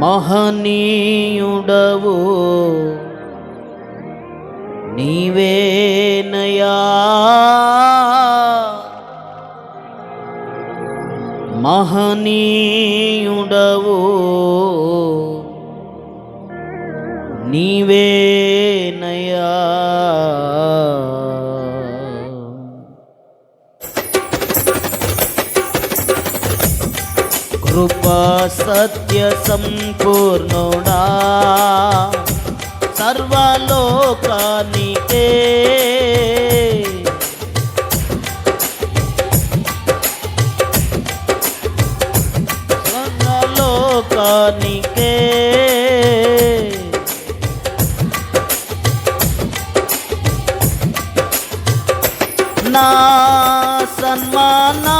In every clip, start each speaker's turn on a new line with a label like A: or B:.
A: మహనీయుడవు. నీవేనయా మహనీయుడవు. నీవే కృపా సత్య సంపూర్ణుడా. సర్వలోకానికే. సర్వలోకానికే నా సన్మానా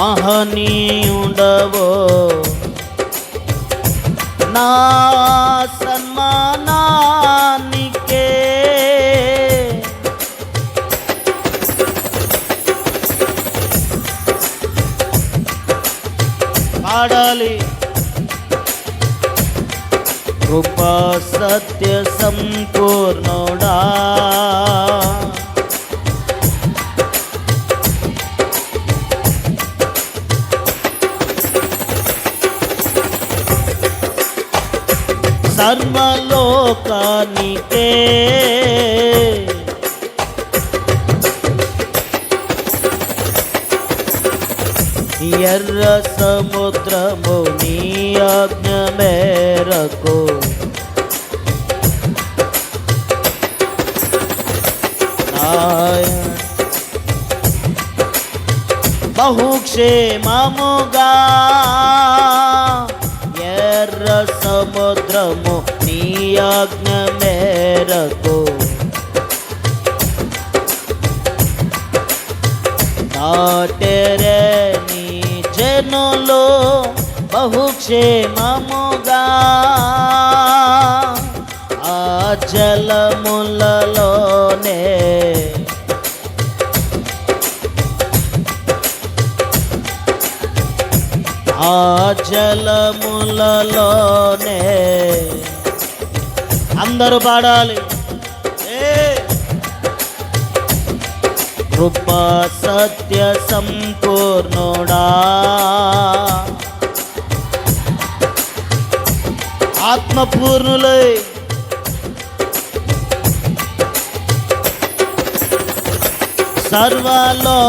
A: మహనీయుండవో. నా సన్మానానికే పాడాలి. కృపా సత్య సంపూర్ణుడా. సర్వలోకానికే ఎర్ర సముద్రము నీ ఆజ్ఞ మేరకు. బహుక్షేమముగా సముద్రము నీ ఆజ్ఞ మేరకు. దాటెరే నీ జనులు బహుక్షేమముగా. ఆ జలములలోనే ఆ జలములలోనే. అందరూ పాడాలి. ఏ! కృపా సత్య సంపూర్ణుడా. ఆత్మపూర్ణులై. సర్వలోకానికే.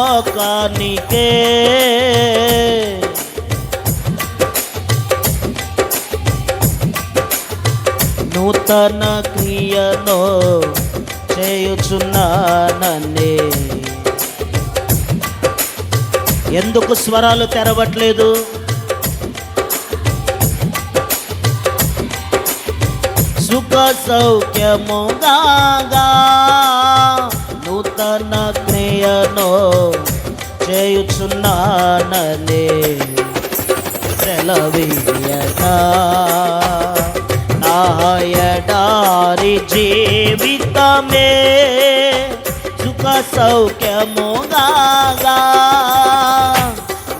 A: నూతన క్రియను చేయుచున్నానని. ఎందుకు స్వరాలు తెరవట్లేదు? సుఖ సౌఖ్యముగా నూతన క్రియను చేయుచున్నాననే. సెలవీయగా నాయడారి జీవితమే. సుఖ సౌఖ్యముగా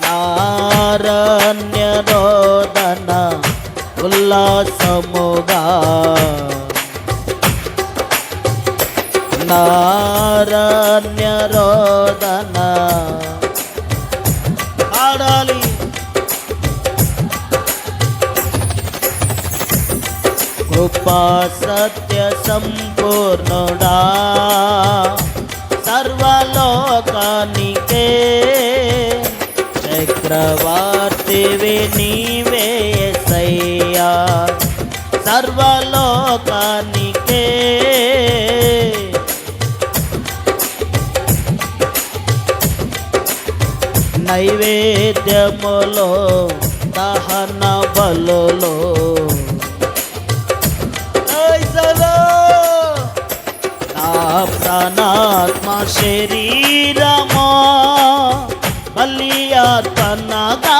A: నారణ్య రోదన ఉల్లాసముగా నారణ్య రోదన కృపా సత్య సంపూర్ణుడా. సర్వలోకానికే చక్రవర్తివి నీవే సయ్యా సర్వలోకానికే నైవేద్యములో దహన బలులో ప్రాణాత్మ శరీరమో బలియార్పణగా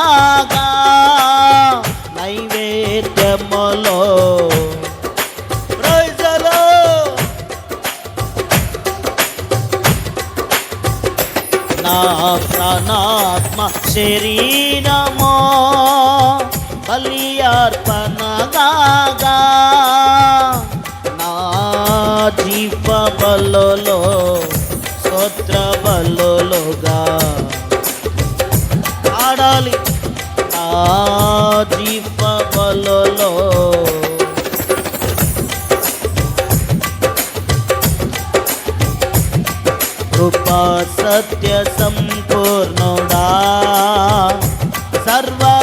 A: నైవేద్యములో Praise the Lord. తనాత్మ శరీరమో బలియార్పణగా నా జీవ బలలో స్తోత్ర బలులుగా ఆడాలి నా జీవ బలలో కృపా సత్య సంపూర్ణుడా సర్వలోకానికే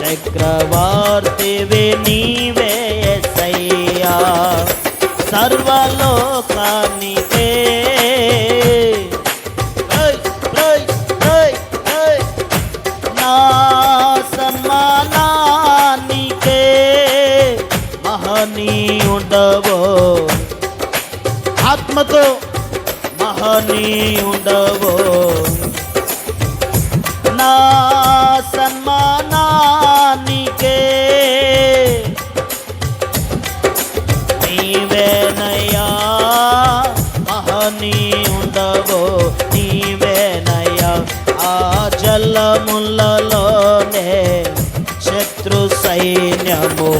A: చక్రవర్తివి నీవే. సర్వలోకానికే ఏయ్, ఏయ్, ఏయ్, నా సన్మానానికే మహనీయుడవో ఆత్మతో మహనీయుడవో నా సన్మానానికే జలములలోనే శత్రు సైన్యము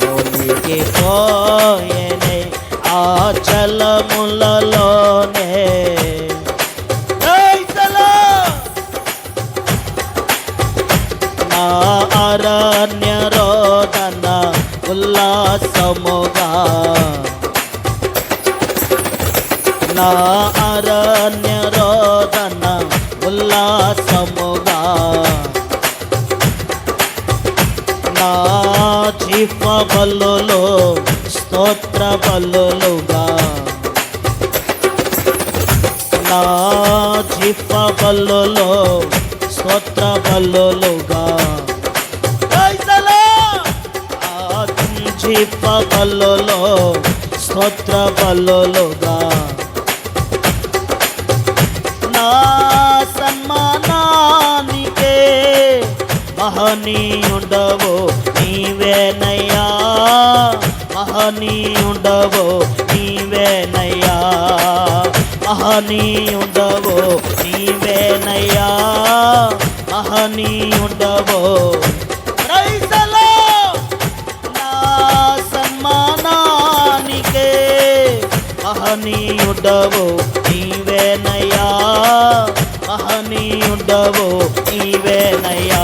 A: మునిగి పోయనే. ఆ జలములలోనే నా అరణ్య రోదన ఉల్లాసముగా. నా అరణ్య జీవ బలులో స్తోత్ర బలులుగా నా జీవ బలులో స్తోత్ర బలులుగా జీవ బలులో స్తోత్ర బలులుగా నా సన్మానాన్ని మహనీయుండవో నీవేనయ్యా. మహనీయుండవో నీవేనయ్యా. మహనీయుండవో నీవేనయ్యా. మహనీయుండవో Praise the Lord! నా సన్మానానికే మహనీయుడవు నీవేనయ్యా. మహనీయుడవు నీవేనయ్యా.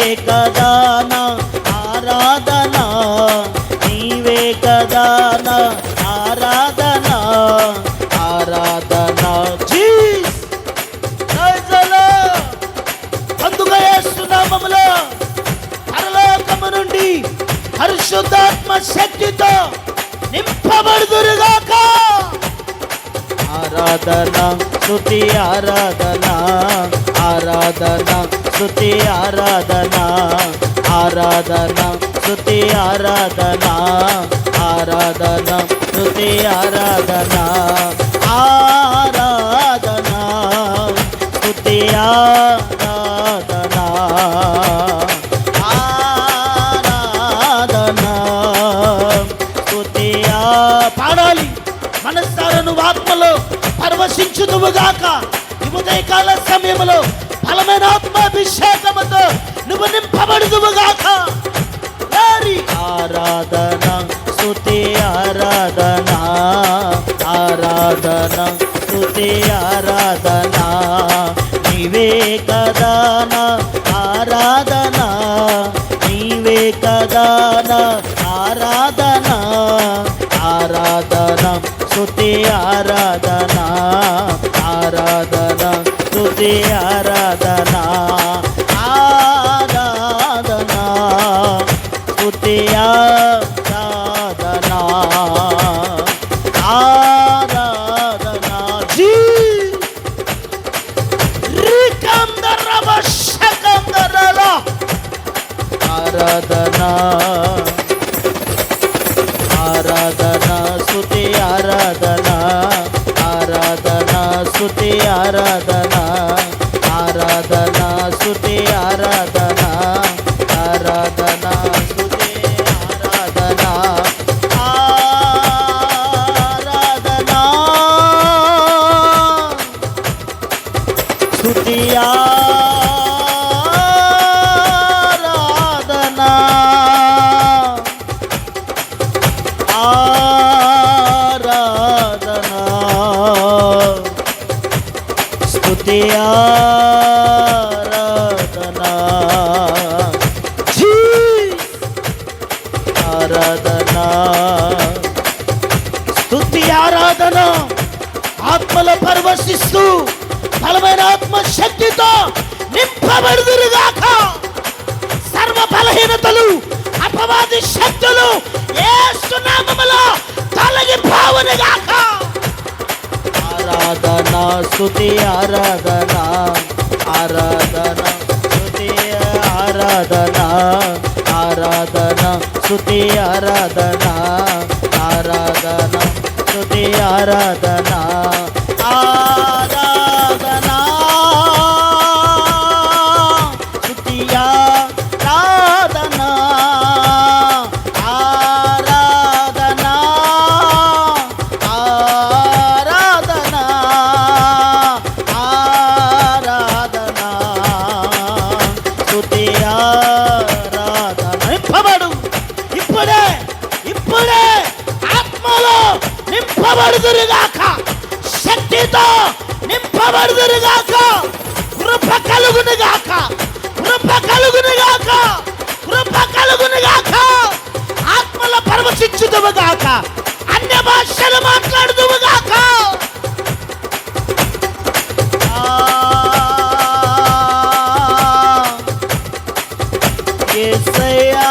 A: నీవే కదా నా ఆరాధన. నీవే కదా నా ఆరాధన ఆరాధన జీస్ అందుగా పరలోకము నుండి పరిశుద్ధాత్మ శక్తితో నింపబడుదురుగాక. ఆరాధన స్తుతి ఆరాధన ఆరాధన. స్తుతి ఆరాధన ఆరాధన స్తుతి ఆరాధన ఆరాధన స్తుతి ఆరాధన ఆరాధన స్తుతి ఆరాధన ఆరాధన స్తుతి పాడాలి మనస్సారను ఆత్మలో పరవశించుదువుగాక ఉదయకాల సమయంలో బలమైన ఆత్మాభిషేకముతో నువ్వు నింపబడుదువుగాక. వారి ఆరాధన స్తుతి ఆరాధన ఆరాధన స్తుతి ఆరాధన. నీ నీవే కదా ఆరాధన. నీవే కదా ఆరాధన. ఆరాధన స్తుతి ఆరాధన ఆరాధన. ఆరాధన ఆరాధన స్తుతి ఆరాధన ఆరాధన స్తుతి ఆరాధన ఆరాధన స్తుతి ఆరాధన ఆరాధన స్తుతి ఆరాధన స్తుతి ఆరాధన ఆరాధన స్తుతి ఆరాధన ఆత్మలో పరవశిస్తూ బలమైన ఆత్మ శక్తితో నింపబడుదురుగాక సర్వ బలహీనతలు అపవాది శక్తులు ఏసునామములో తొలగిపోవునుగాక ఆరాధన స్తుతి ఆరాధన ఆరాధన స్తుతి ఆరాధన ఆరాధన స్తుతి ఆరాధన ఆరాధన స్తుతి ఆరాధన ఆరాధన నింపబడుదురుగాక. శక్తితో నింపబడుదురుగాక. కృప కలుగునుగాక. కృప కలుగునుగాక. కృప కలుగునుగాక. ఆత్మల పరవశించుదువుగాక అన్య భాషలు మాట్లాడుదువుగాక. ఎస్ అయ్యా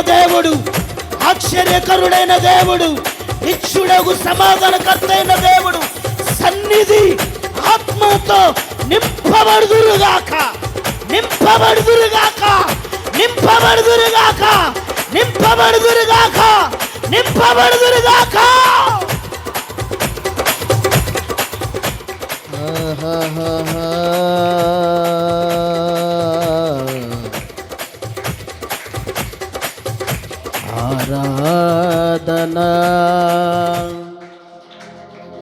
A: దేవుడు. ఆశ్చర్యకరుడైన దేవుడు. నిత్యుడగు సమాధానకర్తైన దేవుడు. సన్నిధి ఆత్మతో నింపబడుదురుగాక. నింపబడుదురుగాక. నింపబడుదురుగాక. నింపబడుదురుగాక. నింపబడుదురుగాక.
B: ఆహాహాహా. Uh.